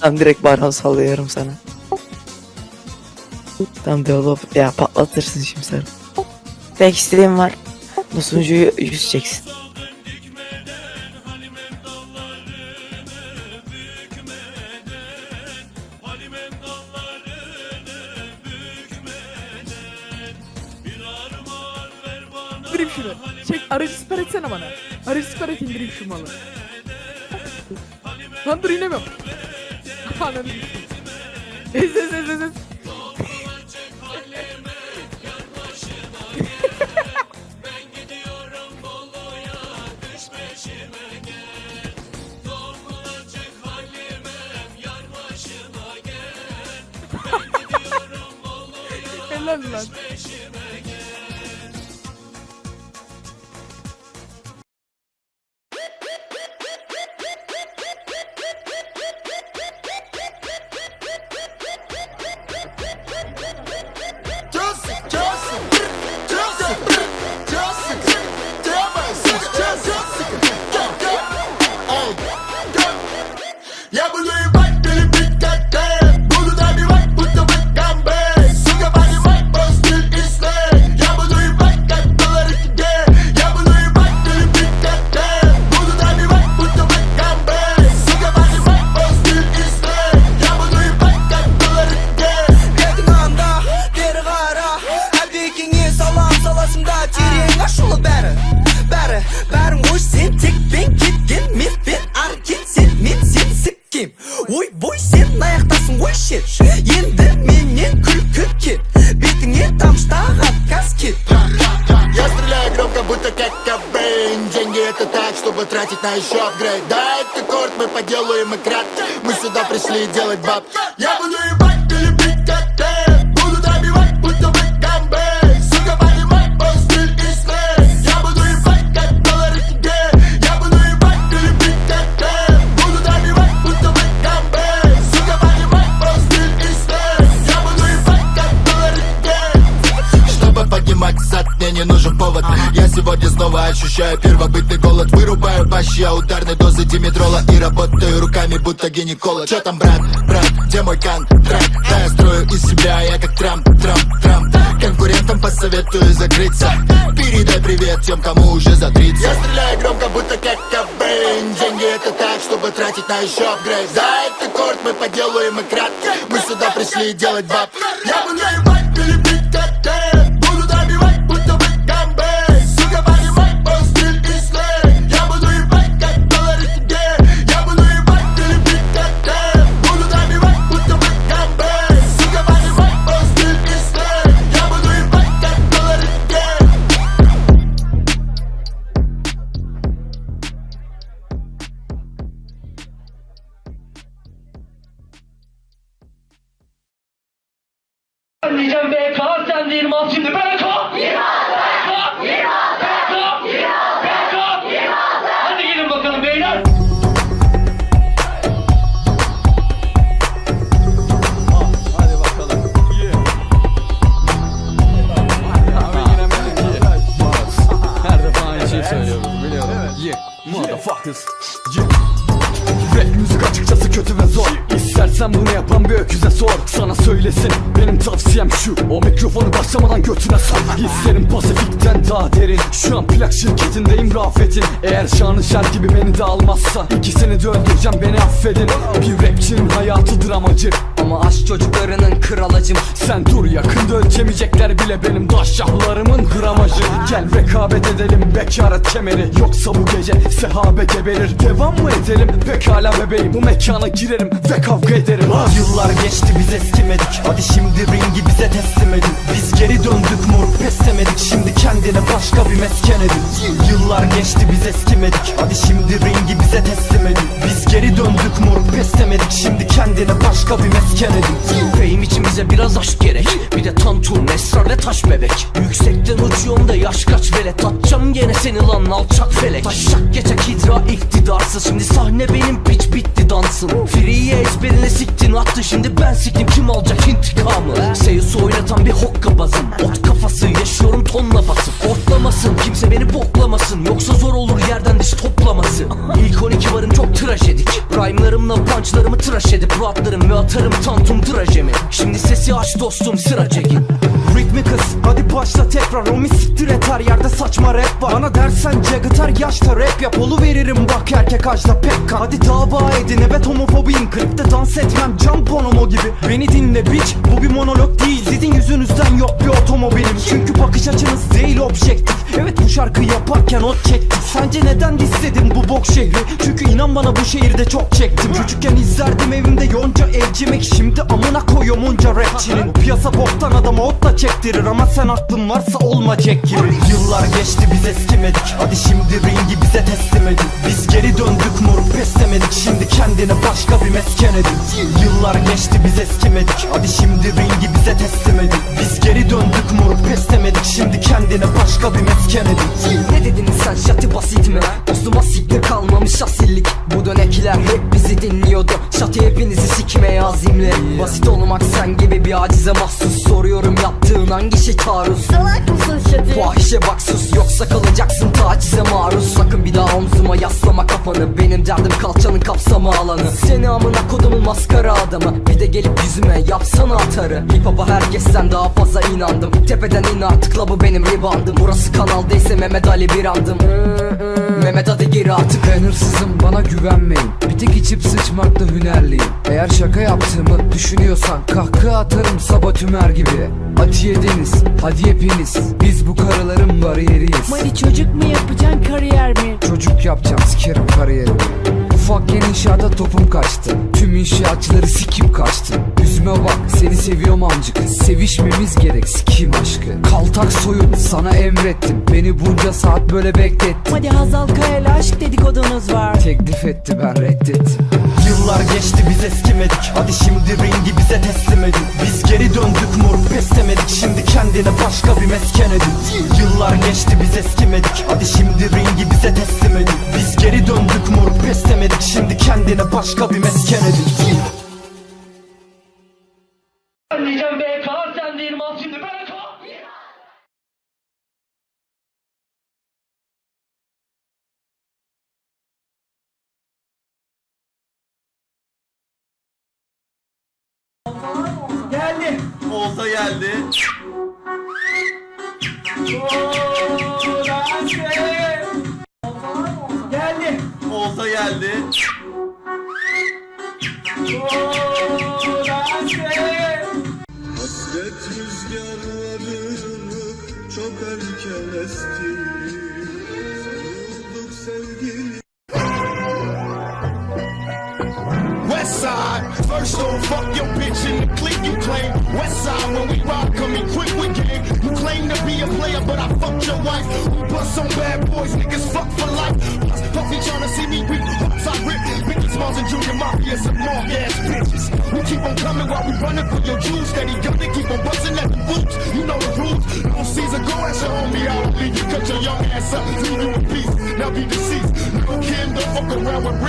Tamam direkt baron sallıyorum sana. Tamam develop ya patlatırsın şimdi sen. Tek isteğim var. Bu sunucuyu yüz. İndireyim şunu. Çek aracı siper etsene bana. Aracı siper et indireyim şu malı. Lan dur inemiyorum. Ananı ez ez ez ez. Helal lan. Так, чтобы тратить на еще апгрейд. Да, это корт, мы поделаем и кратко Мы сюда пришли делать баб. Я буду ебать, ты любить как ты Буду добивать, будто бы гамбей Сука, понимай, мой стиль и слей Я буду ебать, как доллары тебе Я буду ебать, ты любить как ты Буду добивать, будто бы гамбей Сука, понимай, мой стиль и слей Я буду ебать, как доллары тебе чтобы поднимать зад, мне не нужен сегодня снова ощущаю первобытный голод. Вырубаю бащи, я ударной дозы димедрола. И работаю руками, будто гинеколог. Чё там, брат, брат, где мой контракт? Да, я строю из себя, я как Трамп, Трамп, Трамп. Конкурентам посоветую закрыться. Передай привет тем, кому уже за 30 Я стреляю громко, будто как Кобейн Деньги это так, чтобы тратить на еще апгрейд. За это корт мы поделаем и кратко. Мы сюда пришли делать баб Я буду ебать, kalk sen de 26 şimdi böyle kalk. 26. Kalk. 26. Kalk. 26. Kalk. 26. Hadi gelin bakalım beyler. Motherfuckers. Yeah. Rap müzik açıkçası kötü ve zor İstersen bunu yapan bir öküze sor Sana söylesin. Benim tavsiyem şu O mikrofonu başlamadan götüne sok Hislerim Pasifik'ten daha derin. Şu an plak şirketindeyim Rafet'in Eğer şanı şer gibi beni de almazsa İkisini de öldüreceğim beni affedin. Bir rapçinin hayatı dramacı Ama aşk çocuklarının kralacım Sen dur yakında ölçemeyecekler bile benim daşşahlarımın gramajı. Gel rekabet edelim bekaret kemeri. Yoksa bu gece sehabe geberir. Devam mı edelim? Pekala bebeğim Bu mekana girerim ve kavga ederim. Yıllar geçti biz eskimedik. Hadi şimdi ringi bize teslim edin. Biz geri döndük moruk pes demedik Şimdi kendine başka bir mesken edin. Yıllar geçti biz eskimedik. Hadi şimdi ringi bize teslim edin. Biz geri döndük moruk pes demedik Şimdi kendine başka bir mesken edin. Fame için bize biraz aşk gerek. Bir de tantur, esrar ve taş bebek. Yüksekten uçuyorum da yaş kaç velet? Atacağım gene seni lan alçak felek. Taşak geçek hidra iktidarsız. Şimdi sahne benim piç bitti dansın Free'ye ezberine siktin attı Şimdi ben siktim kim alacak intikamı? Seyus oynatan bir hokkabazım Ot kafası yaşıyorum tonla basıp Ortlamasın kimse beni boklamasın. Yoksa zor olur yerden diş toplaması. İlk 12 varım çok trajedik. Rhyme'larımla punchlarımı tıraş edip Rahatlarım ve atarım tantum trajemi. Şimdi sesi aç dostum sıra çekin. Ritmi kız hadi başla tekrar. O siktir et her yerde saçma rap var. Bana dersen Jagger yaşta rap yap. Olu veririm bak erkek ajda pekkan Hadi dava edin evet homofobiyim Klipte dans etmem can bonomo gibi. Beni dinle bitch bu bir monolog değil. Sizin yüzünüzden yok bir otomobilim. Çünkü bakış açınız değil objektif Evet bu şarkıyı yaparken ot çektik Sence neden istedim bu bok şehri? Çünkü inan bana bu şehirde çok çektim. Çocukken izlerdim evimde yonca evcimek Şimdi amına koyuyorum onca rapçinin piyasa boktan adama otla çektirir Ama sen aklın varsa olma Jack Yıllar geçti biz eskimedik. Hadi şimdi ringi bize teslim edin. Biz geri döndük moruk pes demedik Şimdi kendine başka bir mesken edin. Yıllar geçti biz eskimedik. Hadi şimdi ringi bize teslim edin. Biz geri döndük moruk pes demedik Şimdi kendine başka bir mesken edin Ne dedin sen? Şati basit mi? Dostum asikte kalmamış asillik. Bu dönekler hep bizi dinliyordu. Şati hepinizi sikmeye azimli Basit olmak sen gibi bir acize mahsus Yaptığın hangi şey taarruz? Salak mısın Şati? Fahişe bak sus yoksa kalacaksın tacize maruz. Sakın bir daha omzuma yaslama kafanı Benim derdim kalçanın kapsama alanı. Seni amına kodumun maskara adamı Bir de gelip yüzüme yapsana atarı. Hip hop'a herkesten daha fazla inandım. Tepeden in artık la bu benim ribandım. Burası kanal değilse Mehmet Ali bir andım. Mehmet hadi gir artık. Ben hırsızım bana güvenmeyin. Bir tek içip sıçmakta hünerliyim. Eğer şaka yaptığımı düşünüyorsan Kahkaha atarım Sabah Tümer gibi. Atiye Deniz hadi hepiniz. Biz bu karıların bariyeriyiz. Mani çocuk mu yapacaksın kariyer mi? Çocuk yapacağım sikerim kariyerimi Ufakken inşaata topum kaçtı. Tüm inşaatçıları sikim kaçtı. Yüzüme bak seni seviyorum amcık. Sevişmemiz gerek sikim aşkı. Kaltak soyun sana emrettim. Beni bunca saat böyle beklettin. Hadi Hazal Kaya'yla aşk dedikodunuz var. Teklif etti ben reddettim Yıllar geçti biz eskimedik. Hadi şimdi ringi bize teslim edin. Biz geri döndük moruk pes demedik Şimdi kendine başka bir mesken edin. Yıllar geçti biz eskimedik. Hadi şimdi ringi bize teslim edin. Biz geri döndük moruk pes demedik Şimdi kendine başka bir mesken edin. Ben diyeceğim Geldi. Olta geldi. Geldi. Olta geldi. West side, first off, fuck your bitch in the clique you claim. West side, when we rock, come quick with game. You claim to be a player, but I fucked your wife. We bust on bad boys, niggas fuck for life. Plus, Puffy tryna see me beat, pops I rip. Biggie Smalls and Junior Mafia, some mark ass bitches. We keep on coming while we running for your jewels. Steady gunning, keep on busting at the boots. You know the rules. No Caesar, go ask your homie, I don't leave you. Cut your young ass up, leave you in peace. Now be deceased. Little Kim, don't fuck around with